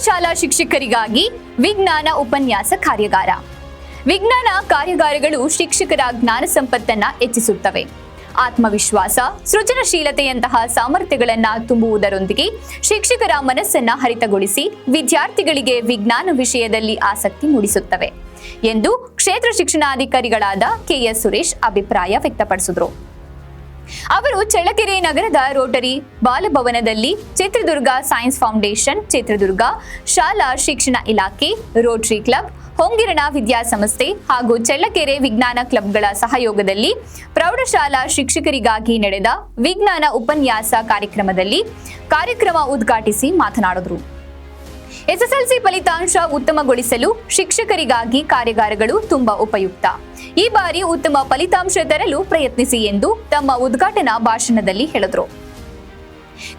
ಪ್ರೌಢಶಾಲಾ ಶಿಕ್ಷಕರಿಗಾಗಿ ವಿಜ್ಞಾನ ಉಪನ್ಯಾಸ ಕಾರ್ಯಾಗಾರ. ವಿಜ್ಞಾನ ಕಾರ್ಯಾಗಾರಗಳು ಶಿಕ್ಷಕರ ಜ್ಞಾನ ಸಂಪತ್ತನ್ನ ಹೆಚ್ಚಿಸುತ್ತವೆ. ಆತ್ಮವಿಶ್ವಾಸ, ಸೃಜನಶೀಲತೆಯಂತಹ ಸಾಮರ್ಥ್ಯಗಳನ್ನ ತುಂಬುವುದರೊಂದಿಗೆ ಶಿಕ್ಷಕರ ಮನಸ್ಸನ್ನ ಹರಿತಗೊಳಿಸಿ ವಿದ್ಯಾರ್ಥಿಗಳಿಗೆ ವಿಜ್ಞಾನ ವಿಷಯದಲ್ಲಿ ಆಸಕ್ತಿ ಮೂಡಿಸುತ್ತವೆ ಎಂದು ಕ್ಷೇತ್ರ ಶಿಕ್ಷಣಾಧಿಕಾರಿಗಳಾದ ಕೆಎಸ್ ಸುರೇಶ್ ಅಭಿಪ್ರಾಯ ವ್ಯಕ್ತಪಡಿಸಿದರು. ಅವರು ಚಳ್ಳಕೆರೆ ನಗರದ ರೋಟರಿ ಬಾಲಭವನದಲ್ಲಿ ಚಿತ್ರದುರ್ಗ ಸೈನ್ಸ್ ಫೌಂಡೇಶನ್, ಚಿತ್ರದುರ್ಗ ಶಾಲಾ ಶಿಕ್ಷಣ ಇಲಾಖೆ, ರೋಟರಿ ಕ್ಲಬ್, ಹೊಂಗಿರಣ ವಿದ್ಯಾಸಂಸ್ಥೆ ಹಾಗೂ ಚಳ್ಳಕೆರೆ ವಿಜ್ಞಾನ ಕ್ಲಬ್ಗಳ ಸಹಯೋಗದಲ್ಲಿ ಪ್ರೌಢಶಾಲಾ ಶಿಕ್ಷಕರಿಗಾಗಿ ನಡೆದ ವಿಜ್ಞಾನ ಉಪನ್ಯಾಸ ಕಾರ್ಯಕ್ರಮದಲ್ಲಿ ಕಾರ್ಯಕ್ರಮ ಉದ್ಘಾಟಿಸಿ ಮಾತನಾಡಿದರು. ಎಸ್ಎಸ್ಎಲ್ಸಿ ಫಲಿತಾಂಶ ಉತ್ತಮಗೊಳಿಸಲು ಶಿಕ್ಷಕರಿಗಾಗಿ ಕಾರ್ಯಾಗಾರಗಳು ತುಂಬಾ ಉಪಯುಕ್ತ. ಈ ಬಾರಿ ಉತ್ತಮ ಫಲಿತಾಂಶ ತರಲು ಪ್ರಯತ್ನಿಸಿ ಎಂದು ತಮ್ಮ ಉದ್ಘಾಟನಾ ಭಾಷಣದಲ್ಲಿ ಹೇಳಿದರು.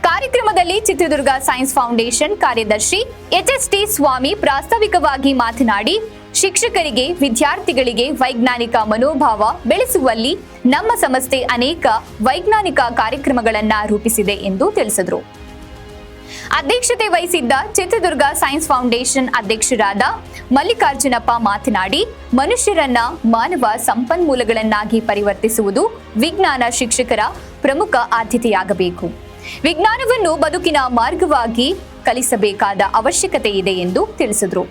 ಕಾರ್ಯಕ್ರಮದಲ್ಲಿ ಚಿತ್ರದುರ್ಗ ಸೈನ್ಸ್ ಫೌಂಡೇಶನ್ ಕಾರ್ಯದರ್ಶಿ ಎಚ್ಎಸ್ಟಿ ಸ್ವಾಮಿ ಪ್ರಾಸ್ತಾವಿಕವಾಗಿ ಮಾತನಾಡಿ, ಶಿಕ್ಷಕರಿಗೆ, ವಿದ್ಯಾರ್ಥಿಗಳಿಗೆ ವೈಜ್ಞಾನಿಕ ಮನೋಭಾವ ಬೆಳೆಸುವಲ್ಲಿ ನಮ್ಮ ಸಂಸ್ಥೆ ಅನೇಕ ವೈಜ್ಞಾನಿಕ ಕಾರ್ಯಕ್ರಮಗಳನ್ನು ರೂಪಿಸಿದೆ ಎಂದು ತಿಳಿಸಿದರು. ಅಧ್ಯಕ್ಷತೆ ವಹಿಸಿದ್ದ ಚಿತ್ರದುರ್ಗ ಸೈನ್ಸ್ ಫೌಂಡೇಶನ್ ಅಧ್ಯಕ್ಷರಾದ ಮಲ್ಲಿಕಾರ್ಜುನಪ್ಪ ಮಾತನಾಡಿ, ಮನುಷ್ಯರನ್ನ ಮಾನವ ಸಂಪನ್ಮೂಲಗಳನ್ನಾಗಿ ಪರಿವರ್ತಿಸುವುದು ವಿಜ್ಞಾನ ಶಿಕ್ಷಕರ ಪ್ರಮುಖ ಆದ್ಯತೆಯಾಗಬೇಕು. ವಿಜ್ಞಾನವನ್ನು ಬದುಕಿನ ಮಾರ್ಗವಾಗಿ ಕಲಿಸಬೇಕಾದ ಅವಶ್ಯಕತೆ ಇದೆ ಎಂದು ತಿಳಿಸಿದರು.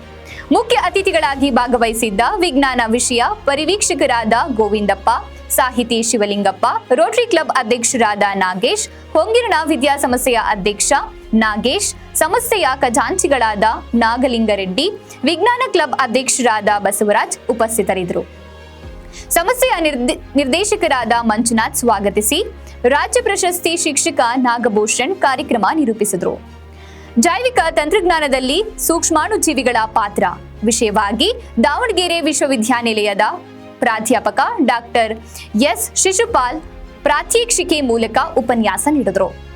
ಮುಖ್ಯ ಅತಿಥಿಗಳಾಗಿ ಭಾಗವಹಿಸಿದ್ದ ವಿಜ್ಞಾನ ವಿಷಯ ಪರಿವೀಕ್ಷಕರಾದ ಗೋವಿಂದಪ್ಪ, ಸಾಹಿತಿ ಶಿವಲಿಂಗಪ್ಪ, ರೋಟರಿ ಕ್ಲಬ್ ಅಧ್ಯಕ್ಷರಾದ ನಾಗೇಶ್, ಹೊಂಗಿರಣ ವಿದ್ಯಾಸಂಸ್ಥೆಯ ಅಧ್ಯಕ್ಷ ನಾಗೇಶ್ ಸಂಸ್ಥೆಯ ಖಜಾಂಚಿಗಳಾದ ನಾಗಲಿಂಗರೆಡ್ಡಿ, ವಿಜ್ಞಾನ ಕ್ಲಬ್ ಅಧ್ಯಕ್ಷರಾದ ಬಸವರಾಜ್ ಉಪಸ್ಥಿತರಿದ್ದರು. ಸಂಸ್ಥೆಯ ನಿರ್ದೆ- ನಿರ್ದೇಶಕರಾದ ಮಂಜುನಾಥ್ ಸ್ವಾಗತಿಸಿ, ರಾಜ್ಯ ಪ್ರಶಸ್ತಿ ಶಿಕ್ಷಕ ನಾಗಭೂಷಣ್ ಕಾರ್ಯಕ್ರಮ ನಿರೂಪಿಸಿದರು. ಜೈವಿಕ ತಂತ್ರಜ್ಞಾನದಲ್ಲಿ ಸೂಕ್ಷ್ಮಾಣುಜೀವಿಗಳ ಪಾತ್ರ. ವಿಷಯವಾಗಿ ದಾವಣಗೆರೆ ವಿಶ್ವವಿದ್ಯಾನಿಲಯದ ಪ್ರಾಧ್ಯಾಪಕ ಡಾಕ್ಟರ್ ಎಸ್ ಶಿಶುಪಾಲ್ ಪ್ರಾತ್ಯಕ್ಷಿಕೆ ಮೂಲಕ ಉಪನ್ಯಾಸ ನೀಡಿದರು.